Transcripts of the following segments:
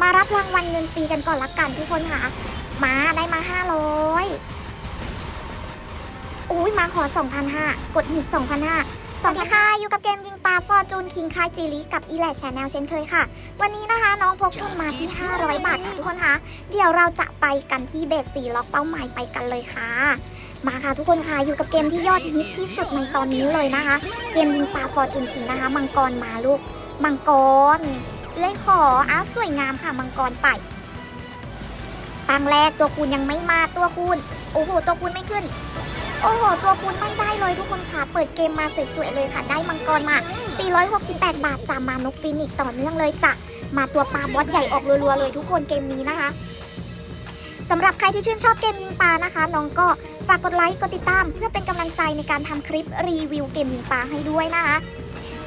มารับรางวัลเงินฟรีกันก่อนละกันทุกคนค่ะ มาได้มาห้าร้อยอุ้ยมาขอ 2,500 กดหีบ 2,500สวัสดีค่ะ อยู่กับเกมยิงปลาฟอร์จูนคิงคายจีรีกับอีแลชแนลเช่นเคยค่ะ วันนี้นะคะ น้องพกทุนมาที่ 500 บาทค่ะทุกคนคะเดี๋ยวเราจะไปกันที่เบสสีล็อกเป้าหมายไปกันเลยค่ะมาค่ะทุกคนค่ะอยู่กับเกมที่ยอดฮิตที่สุดในตอนนี้เลยนะคะ เกมยิงปลาฟอร์จูนคิงนะคะ มังกรมาลูก มังกร เลยขออาสวยงามค่ะมังกรไป ตังแรกตัวคูณยังไม่มาตัวคูณ โอ้โห ตัวคูณไม่ขึ้น โอ้โห ตัวคูณไม่ได้เลยทุกคนค่ะ เปิดเกมมาสวยๆเลยค่ะ ได้มังกรมา 468 บาทจามานกฟินิกต่อเนื่องเลยจ้ะ มาตัวปลาบอสใหญ่ออกรัวๆเลยทุกคนเกมนี้นะคะสำหรับใครที่ชื่นชอบเกมยิงปลานะคะ น้องก็ฝากกดไลค์ กดติดตาม เพื่อเป็นกำลังใจในการทำคลิปรีวิวเกมยิงปลาให้ด้วยนะคะ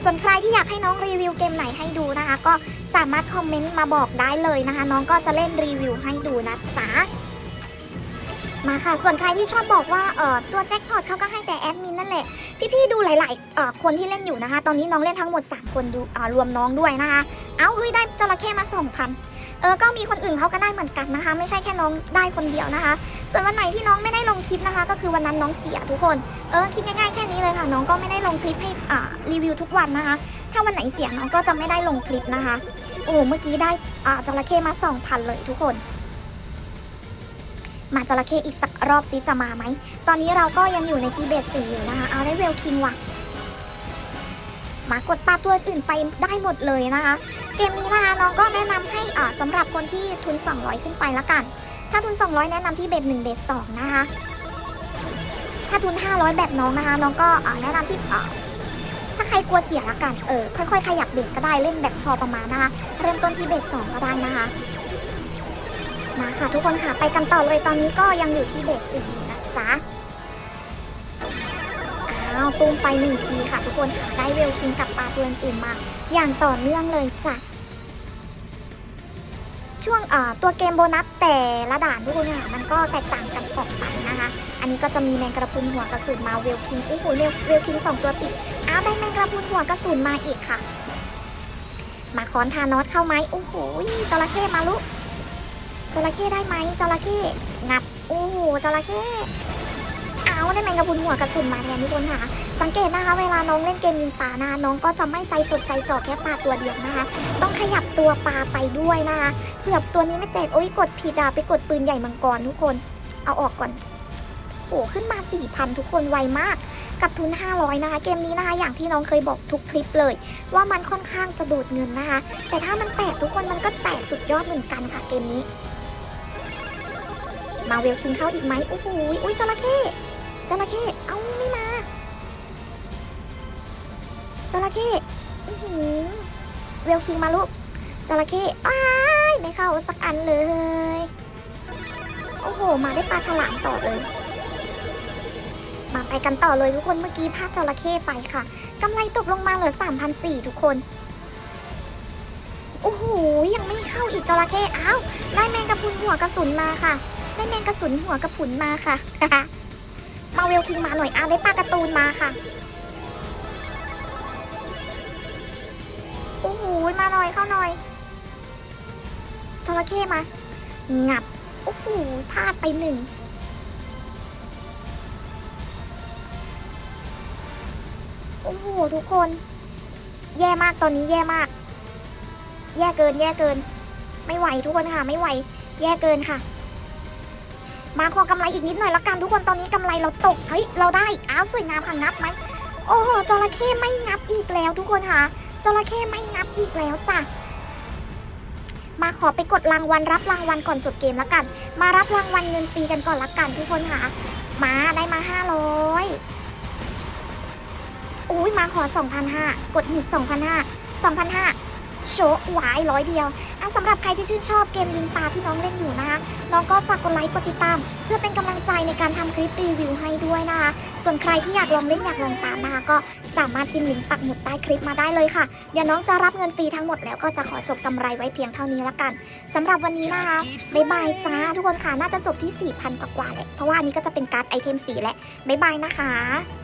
ส่วนใครที่อยากให้น้องรีวิวเกมไหนให้ดูนะคะ ก็สามารถคอมเมนต์มาบอกได้เลยนะคะ น้องก็จะเล่นรีวิวให้ดูนะจ๊ะ มาค่ะ ส่วนใครที่ชอบบอกว่าเอ่อตัวแจ็คพอตเขาก็ให้แต่แอดมินนั่นแหละ พี่ๆดูหลายๆเอ่อคนที่เล่นอยู่นะคะ ตอนนี้น้องเล่นทั้งหมด 3 คนดูอ่ารวมน้องด้วยนะคะ เอ้าเฮ้ยได้จระเข้มา2,000เออก็มีคนอื่นเขาก็ได้เหมือนกันนะคะ ไม่ใช่แค่น้องได้คนเดียวนะคะ ส่วนวันไหนที่น้องไม่ได้ลงคลิปนะคะ ก็คือวันนั้นน้องเสียทุกคน เออคิดง่ายๆแค่นี้เลยค่ะ น้องก็ไม่ได้ลงคลิปให้อ่ารีวิวทุกวันนะคะ ถ้าวันไหนเสียน้องก็จะไม่ได้ลงคลิปนะคะ โอ้เมื่อกี้ได้อ่าจระเข้มา2,000เลยทุกคน มาจระเข้อีกสักรอบซิจะมาไหม ตอนนี้เราก็ยังอยู่ในที่เบสสี่อยู่นะคะ เอาได้เวลคิงว่ะมากดปลาตัวอื่นไปได้หมดเลยนะคะ เกมนี้นะคะน้องก็แนะนำให้อ่าสำหรับคนที่ทุน 200 ขึ้นไปละกัน ถ้าทุน 200 แนะนำที่เบส1เบส2นะคะ ถ้าทุน 500 แบบน้องนะคะ น้องก็อ่าแนะนำที่อ่าถ้าใครกลัวเสียละกัน เออ ค่อยๆ ขยับเบสก็ได้เล่นแบบพอประมาณนะคะ เริ่มต้นที่เบส2ก็ได้นะคะ มาค่ะทุกคนค่ะไปกันต่อเลยตอนนี้ก็ยังอยู่ที่เบสสี่นะจ๊ะอ้าวตูมไปหนึ่งทีค่ะทุกคนค่ะได้เวลคิงกับปลาตัวอื่นมา อย่างต่อเนื่องเลยจ้ะช่วงเอ่อตัวเกมโบนัสแต่ละด่านทุกคนค่ะมันก็แตกต่างกันออกไปนะคะ อันนี้ก็จะมีแมงกระพุนหัวกระสุนมาเวลคิงโอ้โหเวลเวลคิงสองตัวติดอ้าวได้แมงกระพุนหัวกระสุนมาอีกค่ะ มาคอนทานอสเข้าไหมโอ้โหจระเข้มาลุ จระเข้ได้ไหมจระเข้งับโอ้โหจระเข้เอาได้แมงกะพรุนหัวกระสุนมาแทนทุกคนค่ะ สังเกตนะคะ เวลาน้องเล่นเกมยิงปลานะน้องก็จะไม่ใจจดใจจ่อแค่ปลาตัวเดียวนะคะ ต้องขยับตัวปลาไปด้วยนะคะเผื่อตัวนี้ไม่แตกโอ้ยกดผิดอะไปกดปืนใหญ่มังกรทุกคน เอาออกก่อนโอ้ขึ้นมา4,000ทุกคนไวมากกับทุน 500 นะคะ เกมนี้นะคะอย่างที่น้องเคยบอกทุกคลิปเลย ว่ามันค่อนข้างจะดูดเงินนะคะ แต่ถ้ามันแตกทุกคนมันก็แตกสุดยอดเหมือนกันค่ะเกมนี้ มาเวลคิงเข้าอีกไหมโอ้โหอุ้ยจระเข้จระเข้เอาไม่มาจระเข้อื้หเวลคิงมาลูกจระเข้อ้ายไม่เข้าสักอันเลย โอ้โห มาได้ปลาฉลามต่อเลยมาไปกันต่อเลยทุกคนเมื่อกี้พลาดจระเข้ไปค่ะกำไรตกลงมาเหลือ3,400ทุกคน โอ้โห ยังไม่เข้าอีกจระเข้อ้าว ได้แมงกะพุนหัวกระสุนมาค่ะ ได้แมงกระสุนหัวกระพุนมาค่ะ มาเวลคิงมาหน่อยอาได้ปลาการ์ตูนมาค่ะ โอ้โห มาหน่อยเข้าหน่อยจระเข้มา งับ โอ้โห พลาดไปหนึ่งโอ้โห ทุกคน แย่มากตอนนี้แย่มาก แย่เกินแย่เกิน ไม่ไหวทุกคนค่ะ ไม่ไหว แย่เกินค่ะ มาขอกำไรอีกนิดหน่อยละกันทุกคนตอนนี้กำไรเราตกเฮ้ยเราได้อ้าวสวยงามค่ะงับไหมโอ้โหจระเข้ไม่งับอีกแล้วทุกคนค่ะจระเข้ไม่งับอีกแล้วจ้ะมาขอไปกดรางวัลรับรางวัลก่อนจบเกมละกัน มารับรางวัลเงินฟรีกันก่อนละกันทุกคนค่ะมาได้มาห้าร้อยอุ้ยมาขอ2,500กดหีบ2,500 2,500 โชว์หวายร้อยเดียวอะสำหรับใครที่ชื่นชอบเกมยิงปลาที่น้องเล่นอยู่นะคะ น้องก็ฝากกดไลค์กดติดตาม เพื่อเป็นกำลังใจในการทำคลิปรีวิวให้ด้วยนะคะ ส่วนใครที่อยากลองเล่นอยากลองตามนะคะ ก็สามารถจิ้มลิงก์ปักหมุดใต้คลิปมาได้เลยค่ะ เดี๋ยวน้องจะรับเงินฟรีทั้งหมดแล้วก็จะขอจบกำไรไว้เพียงเท่านี้ละกันสำหรับวันนี้นะคะบ๊ายบายจ้าทุกคนค่ะน่าจะจบที่4,000กว่าๆแหละเพราะว่าอันนี้ก็จะเป็นการ์ดไอเทมฟรีแหละบ๊ายบายนะคะ